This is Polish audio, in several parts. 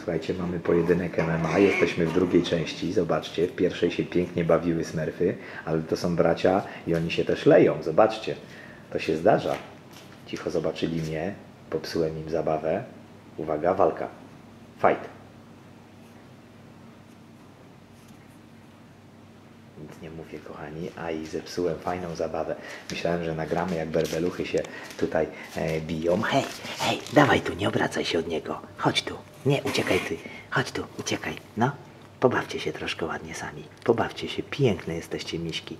Słuchajcie, mamy pojedynek MMA, jesteśmy w drugiej części, zobaczcie, w pierwszej się pięknie bawiły smurfy, ale to są bracia i oni się też leją, zobaczcie, to się zdarza. Cicho zobaczyli mnie, popsułem im zabawę. Uwaga, walka. Fight. Nie mówię, kochani, a i zepsułem fajną zabawę. Myślałem, że nagramy, jak berbeluchy się tutaj e, biją. Hej, hej, dawaj tu, nie obracaj się od niego. Chodź tu, nie, uciekaj ty. Chodź tu, uciekaj. No, pobawcie się troszkę ładnie sami. Pobawcie się, piękne jesteście miśki.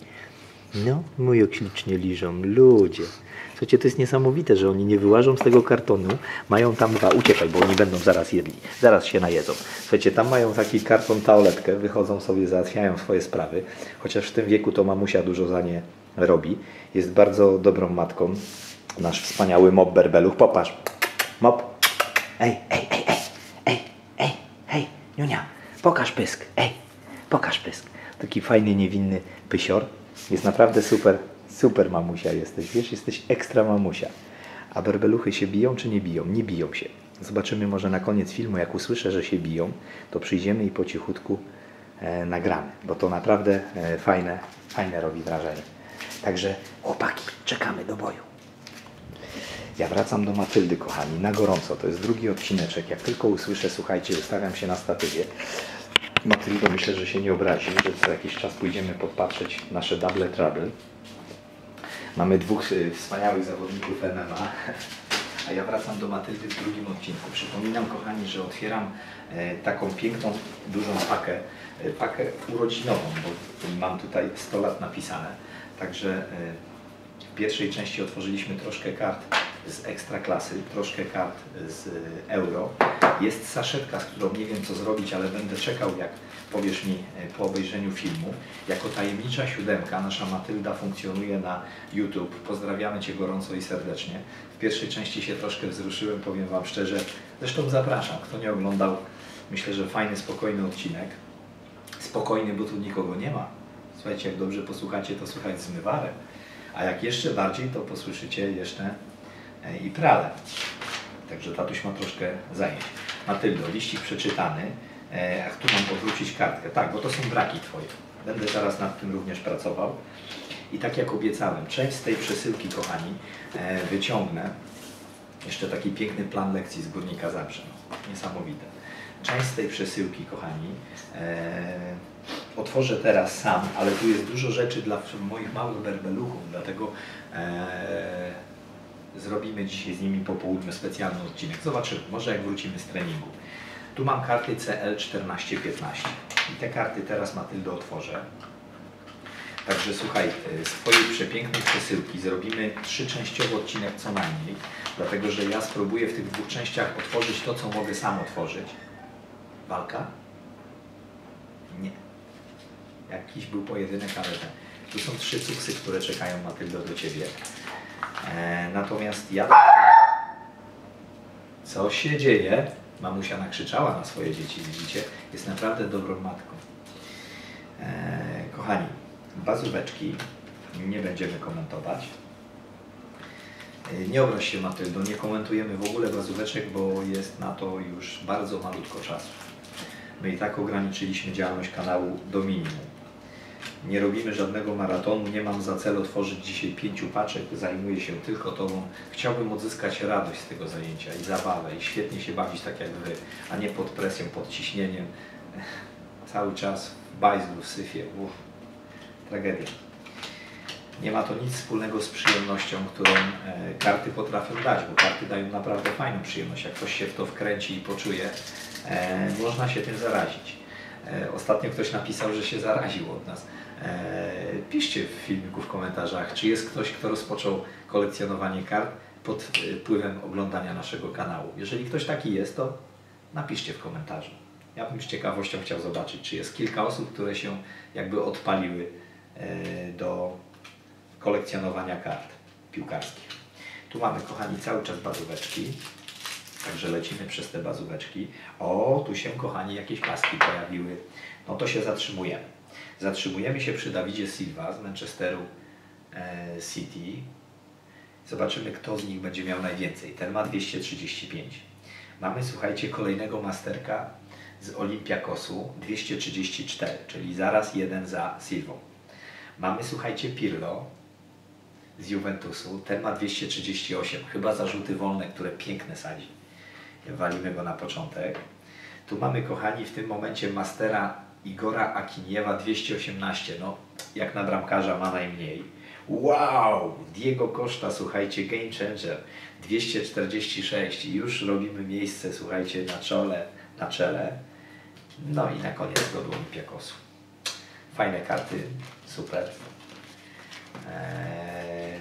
No, mój ślicznie liżą, ludzie. Słuchajcie, to jest niesamowite, że oni nie wyłażą z tego kartonu, mają tam dwa, uciekaj, bo oni będą zaraz jedli, zaraz się najedzą. Słuchajcie, tam mają taki karton taoletkę, wychodzą sobie, załatwiają swoje sprawy, chociaż w tym wieku to mamusia dużo za nie robi. Jest bardzo dobrą matką, nasz wspaniały mop berbeluch, popatrz, mop, ej, ej, ej, ej, ej, ej, hej, Niunia, pokaż pysk, ej, pokaż pysk. Taki fajny, niewinny pysior. Jest naprawdę super, super mamusia jesteś, wiesz, jesteś ekstra mamusia. A berbeluchy się biją czy nie biją? Nie biją się. Zobaczymy może na koniec filmu, jak usłyszę, że się biją, to przyjdziemy i po cichutku e, nagramy, bo to naprawdę e, fajne, fajne robi wrażenie. Także chłopaki, czekamy do boju. Ja wracam do Matyldy, kochani, na gorąco. To jest drugi odcineczek. Jak tylko usłyszę, słuchajcie, ustawiam się na statywie. Matyldo myślę, że się nie obrazi, że co jakiś czas pójdziemy podpatrzeć nasze double trouble. Mamy dwóch y, wspaniałych zawodników MMA. A ja wracam do Matyldy w drugim odcinku. Przypominam, kochani, że otwieram e, taką piękną, dużą pakę, e, pakę urodzinową, bo mam tutaj 100 lat napisane. Także e, w pierwszej części otworzyliśmy troszkę kart z ekstraklasy, troszkę kart z euro. Jest saszetka, z którą nie wiem co zrobić, ale będę czekał, jak powiesz mi y, po obejrzeniu filmu. Jako tajemnicza siódemka nasza Matylda funkcjonuje na YouTube. Pozdrawiamy Cię gorąco i serdecznie. W pierwszej części się troszkę wzruszyłem, powiem Wam szczerze. Zresztą zapraszam, kto nie oglądał, myślę, że fajny, spokojny odcinek. Spokojny, bo tu nikogo nie ma. Słuchajcie, jak dobrze posłuchacie, to słuchać zmywarem. A jak jeszcze bardziej, to posłyszycie jeszcze e, i prale. Także tatuś ma troszkę zajęć. Matyldo, liścik przeczytany. E, A tu mam odwrócić kartkę. Tak, bo to są braki Twoje. Będę zaraz nad tym również pracował. I tak jak obiecałem, część z tej przesyłki, kochani, e, wyciągnę. Jeszcze taki piękny plan lekcji z Górnika Zabrze. Niesamowite. Część z tej przesyłki, kochani, e, otworzę teraz sam, ale tu jest dużo rzeczy dla moich małych berbeluchów, dlatego zrobimy dzisiaj z nimi po południu specjalny odcinek. Zobaczymy, może jak wrócimy z treningu. Tu mam karty CL1415 i te karty teraz Matyldo otworzę. Także słuchaj, e, z Twojej przepięknej przesyłki zrobimy trzyczęściowy odcinek co najmniej, dlatego że ja spróbuję w tych dwóch częściach otworzyć to, co mogę sam otworzyć. Walka? Nie. Jakiś był pojedynek, ale ten. Tu są trzy cuksy, które czekają Matyldo do Ciebie. E, natomiast ja... Co się dzieje? Mamusia nakrzyczała na swoje dzieci, widzicie? Jest naprawdę dobrą matką. E, kochani, bazóweczki nie będziemy komentować. E, Nie obraź się Matyldo, nie komentujemy w ogóle bazóweczek, bo jest na to już bardzo malutko czasu. My i tak ograniczyliśmy działalność kanału do minimum. Nie robimy żadnego maratonu, nie mam za cel otworzyć dzisiaj pięciu paczek, zajmuję się tylko Tobą. Chciałbym odzyskać radość z tego zajęcia i zabawę i świetnie się bawić tak jak Wy, a nie pod presją, pod ciśnieniem. Cały czas w bajzlu, w syfie. Uff, tragedia. Nie ma to nic wspólnego z przyjemnością, którą e, karty potrafią dać, bo karty dają naprawdę fajną przyjemność. Jak ktoś się w to wkręci i poczuje, e, można się tym zarazić. E, ostatnio ktoś napisał, że się zaraził od nas. E, piszcie w filmiku w komentarzach, czy jest ktoś, kto rozpoczął kolekcjonowanie kart pod e, wpływem oglądania naszego kanału. Jeżeli ktoś taki jest, to napiszcie w komentarzu. Ja bym z ciekawością chciał zobaczyć, czy jest kilka osób, które się jakby odpaliły e, do kolekcjonowania kart piłkarskich. Tu mamy, kochani, cały czas bazóweczki. Także lecimy przez te bazóweczki. O, tu się, kochani, jakieś paski pojawiły. No to się zatrzymujemy. Zatrzymujemy się przy Dawidzie Silva z Manchesteru e, City. Zobaczymy, kto z nich będzie miał najwięcej. Ten ma 235. Mamy, słuchajcie, kolejnego masterka z Olympiakosu 234, czyli zaraz jeden za Silvą. Mamy, słuchajcie, Pirlo z Juventusu, ten ma 238, chyba zarzuty wolne, które piękne sadzi. Walimy go na początek. Tu mamy, kochani, w tym momencie mastera Igora Akiniewa 218, no jak na bramkarza ma najmniej. Wow! Diego Costa, słuchajcie, game changer 246 i już robimy miejsce, słuchajcie, na czole, na czele. No i na koniec go do Olympiakosu. Fajne karty, super. Eee,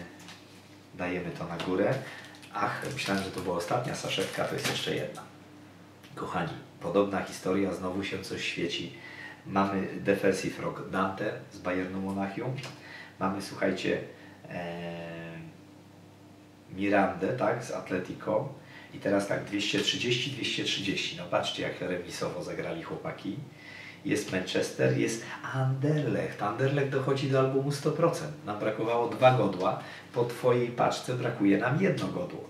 dajemy to na górę. Ach, myślałem, że to była ostatnia saszetka, to jest jeszcze jedna. Kochani, podobna historia, znowu się coś świeci. Mamy Defensive Rock Dante z Bayernu Monachium. Mamy, słuchajcie, e, Mirandę, tak, z Atletico. I teraz tak, 230-230. No patrzcie, jak remisowo zagrali chłopaki. Jest Manchester, jest Anderlecht. Anderlecht dochodzi do albumu 100%. Nam brakowało dwa godła. Po Twojej paczce brakuje nam jedno godło.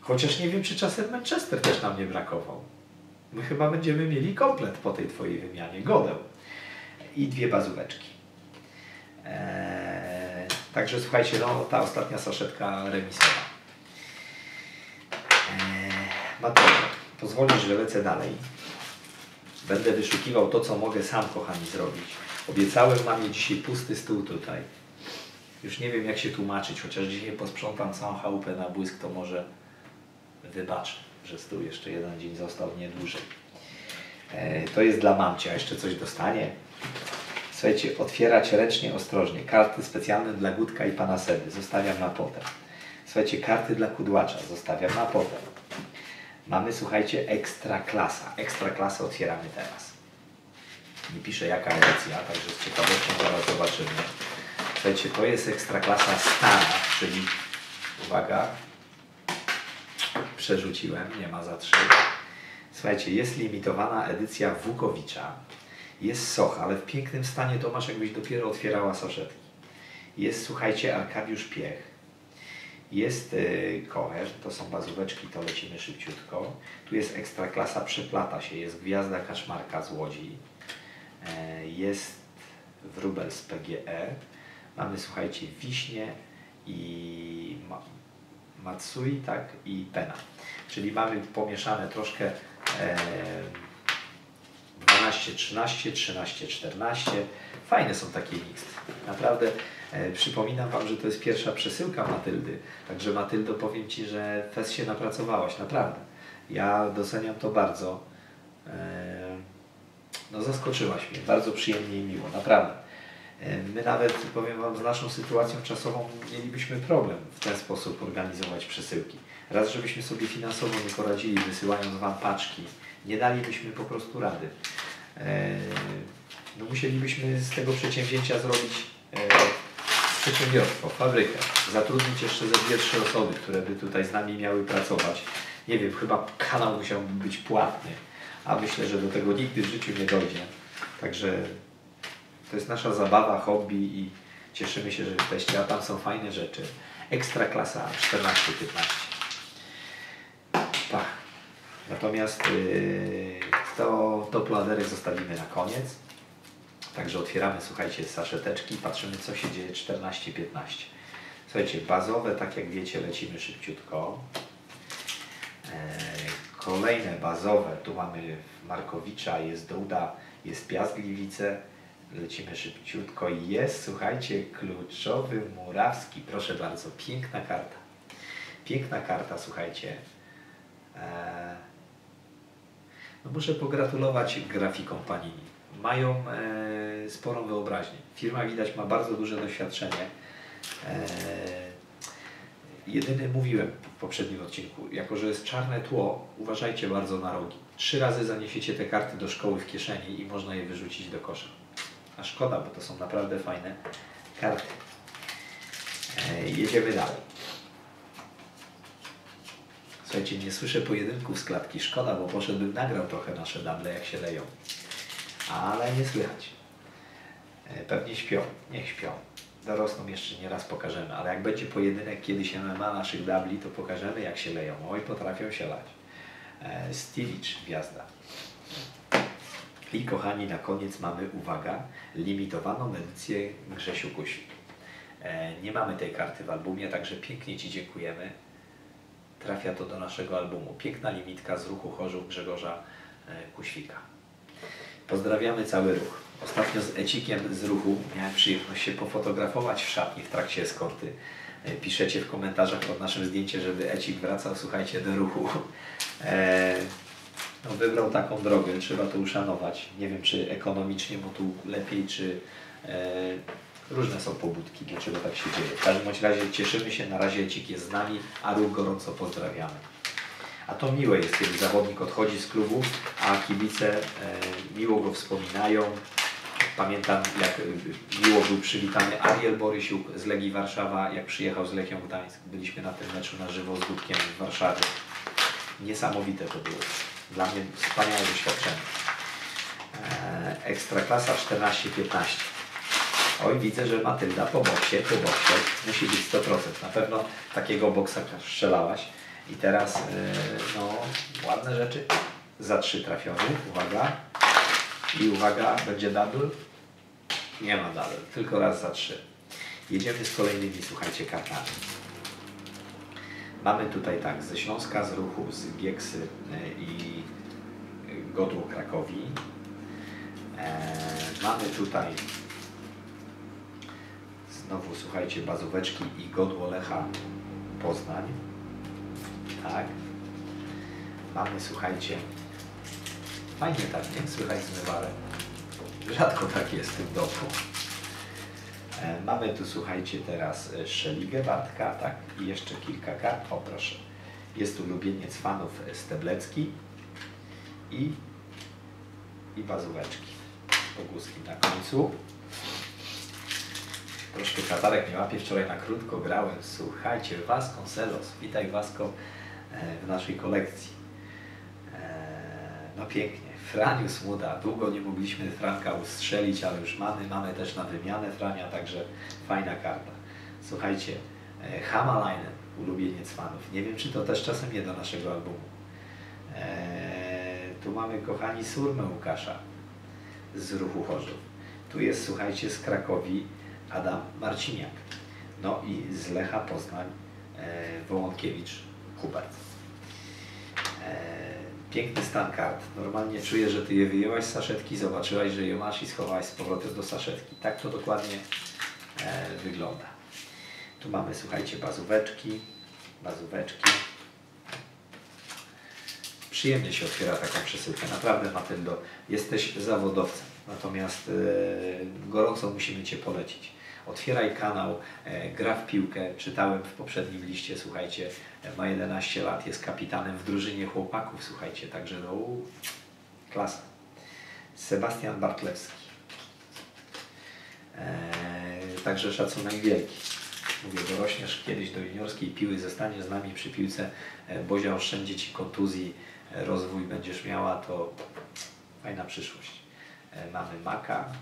Chociaż nie wiem, czy czasem Manchester też nam nie brakował. My chyba będziemy mieli komplet po tej Twojej wymianie. Godeł. I dwie bazóweczki. Eee, także słuchajcie, no ta ostatnia saszetka remisowa. Eee, Mateusz, pozwolisz, że lecę dalej. Będę wyszukiwał to, co mogę sam, kochani, zrobić. Obiecałem mamie dzisiaj pusty stół tutaj. Już nie wiem, jak się tłumaczyć, chociaż dzisiaj posprzątam całą chałupę na błysk, to może wybaczę, że stół jeszcze jeden dzień został, nie dłużej. E, to jest dla mamcia, jeszcze coś dostanie. Słuchajcie, otwierać ręcznie, ostrożnie. Karty specjalne dla Gutka i Pana Sedy. Zostawiam na potem. Słuchajcie, karty dla Kudłacza. Zostawiam na potem. Mamy, słuchajcie, ekstra klasa. Ekstra klasę otwieramy teraz. Nie piszę jaka edycja, także z ciekawością zaraz zobaczymy. Słuchajcie, to jest ekstra klasa stara, czyli uwaga, przerzuciłem, nie ma za trzy. Słuchajcie, jest limitowana edycja Wukowicza. Jest Socha, ale w pięknym stanie Tomasz, jakbyś dopiero otwierała saszetki. Jest, słuchajcie, Arkadiusz Piech. Jest y, Kocher, to są bazóweczki, to lecimy szybciutko. Tu jest Ekstraklasa, przeplata się, jest Gwiazda Kaczmarka z Łodzi. E, jest Wróbel z PGE. Mamy, słuchajcie, Wiśnie i Matsui, tak, i Pena. Czyli mamy pomieszane troszkę e, 12, 13, 13, 14. Fajne są takie miksy. Naprawdę e, przypominam Wam, że to jest pierwsza przesyłka Matyldy. Także Matyldo, powiem Ci, że fest się napracowałaś, naprawdę. Ja doceniam to bardzo. E, no zaskoczyłaś mnie, bardzo przyjemnie i miło, naprawdę. E, My nawet, powiem Wam, z naszą sytuacją czasową mielibyśmy problem w ten sposób organizować przesyłki. Raz, żebyśmy sobie finansowo nie poradzili, wysyłając Wam paczki, nie dalibyśmy po prostu rady. E, No musielibyśmy z tego przedsięwzięcia zrobić e, przedsiębiorstwo, fabrykę, zatrudnić jeszcze ze dwie, trzy osoby, które by tutaj z nami miały pracować. Nie wiem, chyba kanał musiałby być płatny, a myślę, że do tego nigdy w życiu nie dojdzie. Także to jest nasza zabawa, hobby i cieszymy się, że jesteście, a tam są fajne rzeczy. Ekstra klasa 14-15. Pach. Natomiast yy, to, to pladerek zostawimy na koniec. Także otwieramy, słuchajcie, saszeteczki, patrzymy co się dzieje 14-15. Słuchajcie, bazowe, tak jak wiecie, lecimy szybciutko. E, Kolejne bazowe, tu mamy Markowicza, jest Douda, jest Piast Gliwice, lecimy szybciutko jest, słuchajcie, kluczowy Murawski, proszę bardzo, piękna karta. Piękna karta, słuchajcie. E, no muszę pogratulować grafikom Panini. Mają e, sporą wyobraźnię. Firma widać ma bardzo duże doświadczenie. E, jedyny mówiłem w poprzednim odcinku, jako że jest czarne tło, uważajcie bardzo na rogi. Trzy razy zaniesiecie te karty do szkoły w kieszeni i można je wyrzucić do kosza. A szkoda, bo to są naprawdę fajne karty. E, jedziemy dalej. Słuchajcie, nie słyszę pojedynków z klatki. Szkoda, bo poszedłbym nagrał trochę nasze dable, jak się leją. Ale nie słychać. E, Pewnie śpią. Niech śpią. Dorosną jeszcze nie raz pokażemy, ale jak będzie pojedynek kiedyś MMA naszych dabli, to pokażemy jak się leją. Oj, potrafią się lać. E, Stilicz, gwiazda. I kochani, na koniec mamy, uwaga, limitowaną edycję Grzesiu Kuświk. E, Nie mamy tej karty w albumie, także pięknie Ci dziękujemy. Trafia to do naszego albumu. Piękna limitka z ruchu Chorzów Grzegorza e, Kuświka. Pozdrawiamy cały ruch. Ostatnio z Ecikiem z ruchu miałem przyjemność się pofotografować w szatni w trakcie eskorty. E, Piszecie w komentarzach pod naszym zdjęciem, żeby Ecik wracał, słuchajcie, do ruchu. E, no, wybrał taką drogę, trzeba to uszanować. Nie wiem, czy ekonomicznie mu tu lepiej, czy e, różne są pobudki, dlaczego tak się dzieje. W każdym razie cieszymy się, na razie Ecik jest z nami, a ruch gorąco pozdrawiamy. A to miłe jest, kiedy zawodnik odchodzi z klubu, a kibice e, miło go wspominają. Pamiętam, jak e, miło był przywitany Ariel Borysiuk z Legii Warszawa, jak przyjechał z Lechią Gdańsk. Byliśmy na tym meczu na żywo z Dudkiem w Warszawie. Niesamowite to było. Dla mnie wspaniałe doświadczenie. E, Ekstraklasa 14-15. Oj, widzę, że Matylda po boksie, po boksie musi być 100%. Na pewno takiego boksa strzelałaś. I teraz, e, no, ładne rzeczy. Za trzy trafiony, uwaga. I uwaga, będzie double? Nie ma double, tylko raz za trzy. Jedziemy z kolejnymi, słuchajcie, kartami. Mamy tutaj tak, ze Śląska, z Ruchu, z Gieksy e, i Godło Krakowi. E, mamy tutaj znowu, słuchajcie, Bazóweczki i Godło Lecha Poznań. Tak. Mamy, słuchajcie, fajnie tak, nie? Słychać zmywarem. Rzadko tak jest w tym domu. E, Mamy tu, słuchajcie, teraz e, Szeligę Bartka, tak? I jeszcze kilka kart. O, proszę. Jest ulubieniec fanów Steblecki i, i Bazóweczki. Pogłuski na końcu. Troszkę katarek nie łapie. Wczoraj na krótko grałem. Słuchajcie, Vasconcelos. Witaj Vasco e, w naszej kolekcji. No pięknie. Franiu Smuda. Długo nie mogliśmy Franka ustrzelić, ale już mamy. Mamy też na wymianę Frania, także fajna karta. Słuchajcie, e, Hamalainen, ulubieniec fanów. Nie wiem, czy to też czasem nie do naszego albumu. E, Tu mamy, kochani, Surmę Łukasza z Ruchu Chorzów. Tu jest, słuchajcie, z Krakowi Adam Marciniak. No i z Lecha Poznań e, Wołąkiewicz Hubert. Piękny stan kart. Normalnie czuję, że ty je wyjęłaś z saszetki, zobaczyłaś, że je masz i schowałaś z powrotem do saszetki. Tak to dokładnie e, wygląda. Tu mamy, słuchajcie, bazóweczki, bazóweczki. Przyjemnie się otwiera taką przesyłkę. Naprawdę, Matyldo, jesteś zawodowcem. Natomiast e, gorąco musimy Cię polecić. Otwieraj kanał, e, gra w piłkę. Czytałem w poprzednim liście, słuchajcie, e, ma 11 lat, jest kapitanem w drużynie chłopaków, słuchajcie, także no, klasa. Sebastian Bartlewski. E, także szacunek wielki. Mówię, dorośniesz kiedyś do juniorskiej piły, zostanie z nami przy piłce, e, Bozia oszczędzi Ci kontuzji, rozwój będziesz miała, to fajna przyszłość. Mamy Maka,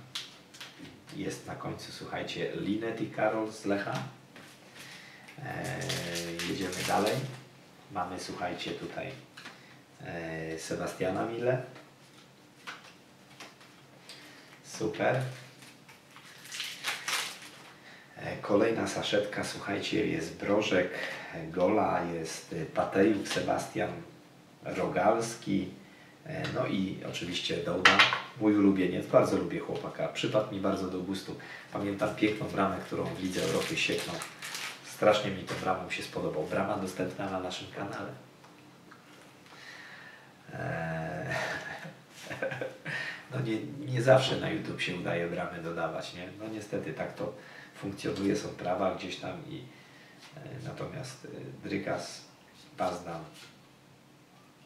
jest na końcu, słuchajcie, Linet i Karol z Lecha. E, jedziemy dalej. Mamy, słuchajcie, tutaj e, Sebastiana Mille. Super. E, Kolejna saszetka, słuchajcie, jest Brożek, Gola, jest e, Patejuk, Sebastian Rogalski, no i oczywiście Dołda, mój ulubieniec, bardzo lubię chłopaka, przypadł mi bardzo do gustu. Pamiętam piękną bramę, którą w Lidze Europy sieknął. Strasznie mi tą bramą się spodobał. Brama dostępna na naszym kanale. Eee, No nie, nie zawsze na YouTube się udaje bramy dodawać, nie? No niestety tak to funkcjonuje, są prawa gdzieś tam i e, natomiast e, Drygas, Bazdan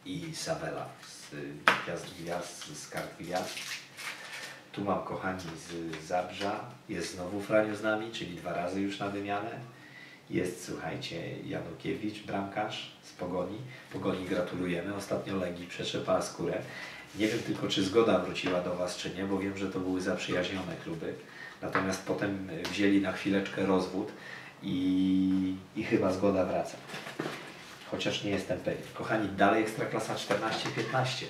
i Savela z Gwiazd Gwiazd, z kart Gwiazd. Tu mam kochani z Zabrza, jest znowu Franiu z nami, czyli dwa razy już na wymianę. Jest, słuchajcie, Janukiewicz, bramkarz z Pogoni. Pogoni gratulujemy. Ostatnio Legii przetrzepała skórę. Nie wiem tylko, czy zgoda wróciła do Was, czy nie, bo wiem, że to były zaprzyjaźnione kluby. Natomiast potem wzięli na chwileczkę rozwód i, i chyba zgoda wraca. Chociaż nie jestem pewien. Kochani, dalej Ekstraklasa 14-15.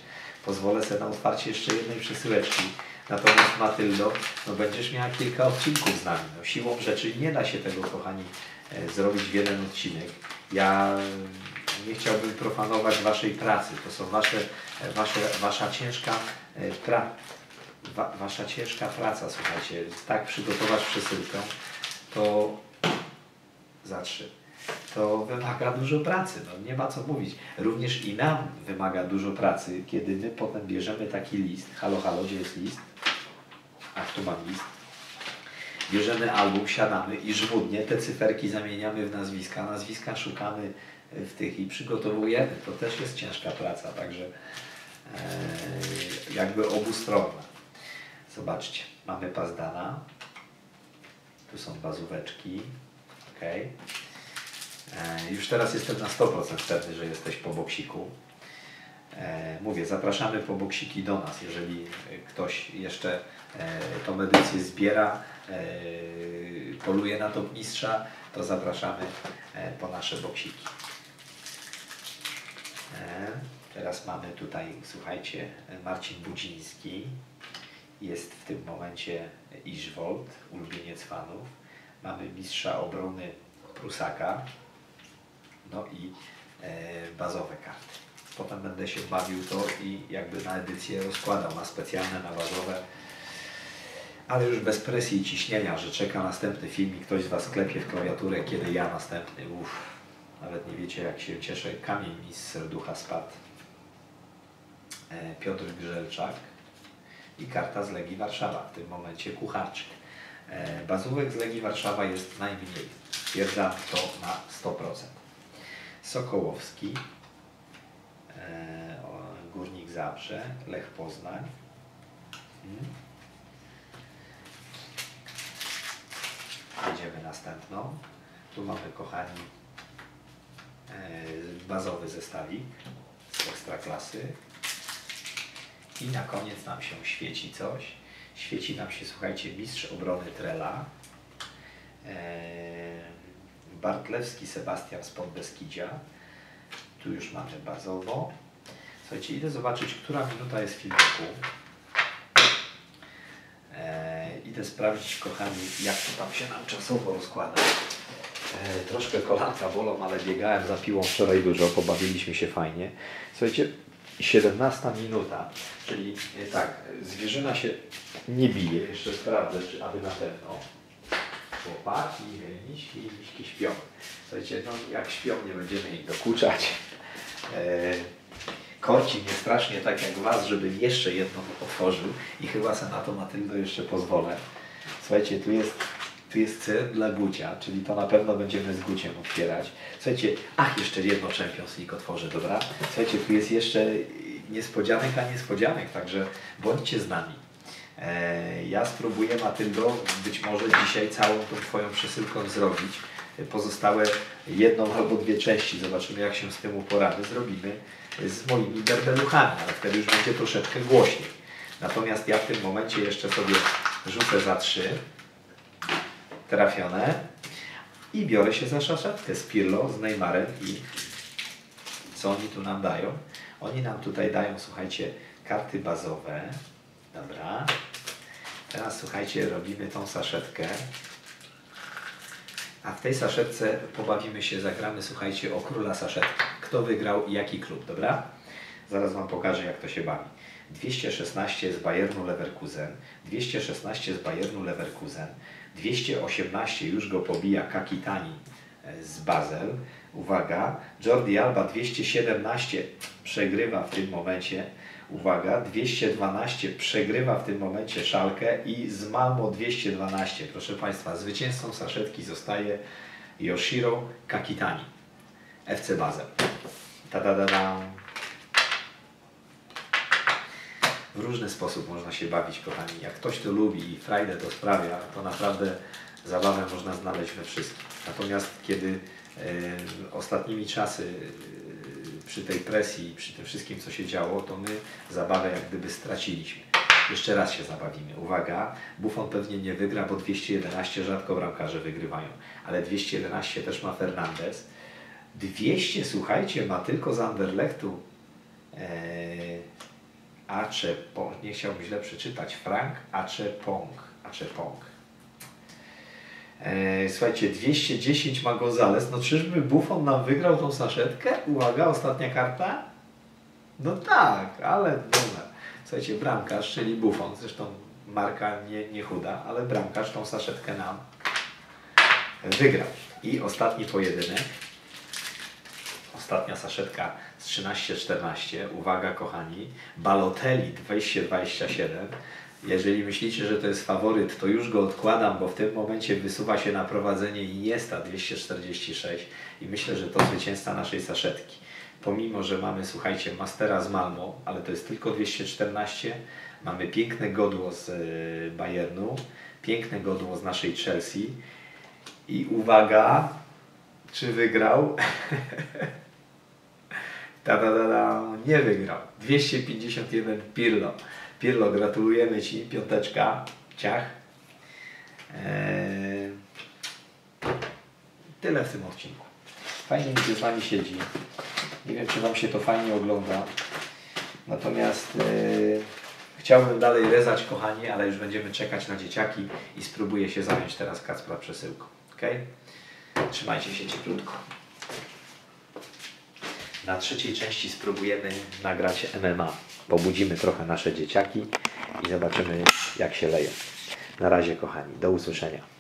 Pozwolę sobie na otwarcie jeszcze jednej przesyłeczki. Natomiast Matyldo, no będziesz miała kilka odcinków z nami. No, siłą rzeczy nie da się tego, kochani, e, zrobić w jeden odcinek. Ja nie chciałbym profanować Waszej pracy. To są Wasze, e, wasze, Wasza ciężka e, pra, wa, Wasza ciężka praca, słuchajcie. Tak przygotować przesyłkę, to za trzy. To wymaga dużo pracy, no nie ma co mówić. Również i nam wymaga dużo pracy, kiedy my potem bierzemy taki list. Halo, halo, gdzie jest list? Ach, tu mam list. Bierzemy album, siadamy i żmudnie te cyferki zamieniamy w nazwiska. Nazwiska szukamy w tych i przygotowujemy. To też jest ciężka praca, także e, jakby obustronna. Zobaczcie, mamy pazdana. Tu są bazóweczki. ok. E, już teraz jestem na 100% pewny, że jesteś po boksiku. E, mówię, zapraszamy po boksiki do nas, jeżeli ktoś jeszcze e, tą edycję zbiera, poluje na top mistrza, to zapraszamy po nasze boksiki. Teraz mamy tutaj, słuchajcie, Marcin Budziński. Jest w tym momencie Iżwold, ulubieniec fanów. Mamy mistrza obrony Prusaka. No i e, bazowe karty. Potem będę się bawił to i jakby na edycję rozkładał na specjalne, na bazowe. Ale już bez presji i ciśnienia, że czeka następny film i ktoś z Was klepie w klawiaturę, kiedy ja następny. Uff, nawet nie wiecie jak się cieszę. Kamień mi z serducha spadł. E, Piotr Grzelczak i karta z Legii Warszawa, w tym momencie Kucharczyk. E, Bazówek z Legii Warszawa jest najmniej. Stwierdzam to na 100%. Sokołowski, e, Górnik Zabrze, Lech Poznań. Hmm. Jedziemy następną. Tu mamy, kochani, e, bazowy zestawik z ekstraklasy. I na koniec nam się świeci coś. Świeci nam się, słuchajcie, mistrz obrony Trela. Bartlewski Sebastian z Podbeskidzia. Tu już mamy bazowo. Słuchajcie, idę zobaczyć, która minuta jest filmiku. Eee, idę sprawdzić, kochani, jak to tam się nam czasowo rozkłada. Eee, troszkę kolanka bolą, ale biegałem za piłą wczoraj dużo, pobawiliśmy się fajnie. Słuchajcie, 17 minuta, czyli e, tak, zwierzyna się nie bije, jeszcze sprawdzę, czy aby na pewno. Chłopaki, miśki, miśki śpią. Słuchajcie, no jak śpią, nie będziemy ich dokuczać. E, korci mnie strasznie tak jak Was, żebym jeszcze jedno otworzył i chyba sobie na to Matyldo jeszcze pozwolę. Słuchajcie, tu jest, tu jest cel dla Gucia, czyli to na pewno będziemy z Guciem otwierać. Słuchajcie, ach, jeszcze jedno Champions League otworzę, dobra? Słuchajcie, tu jest jeszcze niespodzianek, a niespodzianek, także bądźcie z nami. E, Ja spróbuję, Matyldo, być może dzisiaj całą tą Twoją przesyłką zrobić. Pozostałe jedną albo dwie części, zobaczymy jak się z tym uporamy, zrobimy z moimi berbeluchami, ale wtedy już będzie troszeczkę głośniej. Natomiast ja w tym momencie jeszcze sobie rzucę za trzy trafione i biorę się za szaszatkę z Pirlo, z Neymarem i co oni tu nam dają? Oni nam tutaj dają, słuchajcie, karty bazowe. Dobra. Teraz słuchajcie, robimy tą saszetkę. A w tej saszetce pobawimy się, zagramy, słuchajcie, o króla saszetki. Kto wygrał i jaki klub, dobra? Zaraz Wam pokażę, jak to się bawi. 216 z Bayernu Leverkusen, 216 z Bayernu Leverkusen, 218 już go pobija Kakitani e, z Basel. Uwaga, Jordi Alba 217 przegrywa w tym momencie. Uwaga, 212 przegrywa w tym momencie Szalkę i z Malmo 212. Proszę Państwa, zwycięzcą saszetki zostaje Yoshiro Kakitani, FC Basel. Ta da da. W różny sposób można się bawić, kochani. Jak ktoś to lubi i frajdę to sprawia, to naprawdę zabawę można znaleźć we wszystkim. Natomiast kiedy e, ostatnimi czasy przy tej presji, przy tym wszystkim, co się działo, to my zabawę jak gdyby straciliśmy. Jeszcze raz się zabawimy. Uwaga, Buffon pewnie nie wygra, bo 211 rzadko bramkarze wygrywają, ale 211 też ma Fernandez. 200, słuchajcie, ma tylko z Anderlechtu eee, Acze nie chciałbym źle przeczytać, Frank Acze Pong, Acze Pong. Eee, słuchajcie, 210 ma Gonzales, no czyżby Buffon nam wygrał tą saszetkę? Uwaga, ostatnia karta? No tak, ale dobra. Słuchajcie, bramkarz, czyli Buffon, zresztą marka nie, nie chuda, ale bramkarz tą saszetkę nam wygrał. I ostatni pojedynek. Ostatnia saszetka z 13-14. Uwaga, kochani. Balotelli 227. Jeżeli myślicie, że to jest faworyt, to już go odkładam, bo w tym momencie wysuwa się na prowadzenie Iniesta 246 i myślę, że to zwycięzca naszej saszetki. Pomimo, że mamy, słuchajcie, Mastera z Malmo, ale to jest tylko 214, mamy piękne godło z y, Bayernu, piękne godło z naszej Chelsea i uwaga, czy wygrał? Ta, da, da, da, nie wygrał. 251 Pirlo. Pirlo, gratulujemy Ci, piąteczka, ciach. Eee, tyle w tym odcinku. Fajnie mi się z Wami siedzi. Nie wiem, czy Wam się to fajnie ogląda. Natomiast eee, chciałbym dalej rezać, kochani, ale już będziemy czekać na dzieciaki i spróbuję się zająć teraz Kacpra przesyłką. Ok? Trzymajcie się cieplutko. Na trzeciej części spróbujemy nagrać MMA. Pobudzimy trochę nasze dzieciaki i zobaczymy jak się leją. Na razie kochani, do usłyszenia.